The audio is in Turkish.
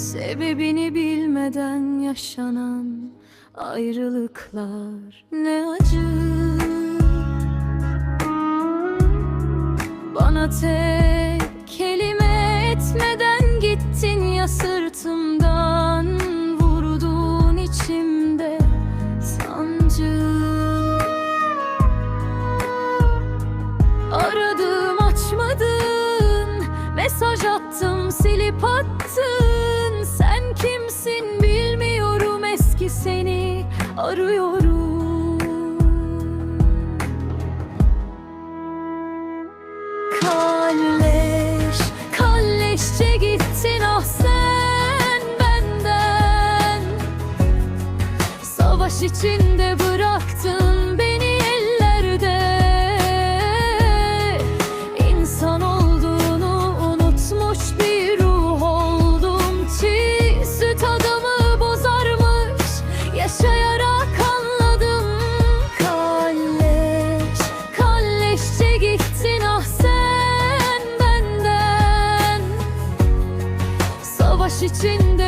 Sebebini bilmeden yaşanan ayrılıklar ne acı. Bana tek kelime etmeden gittin ya sırtımdan Vurdun içimde sancı. Aradım açmadın Mesaj attım silip Kalleş, kalleşçe gittin ah sen benden. Savaş içinde bıraktın ateş içinde.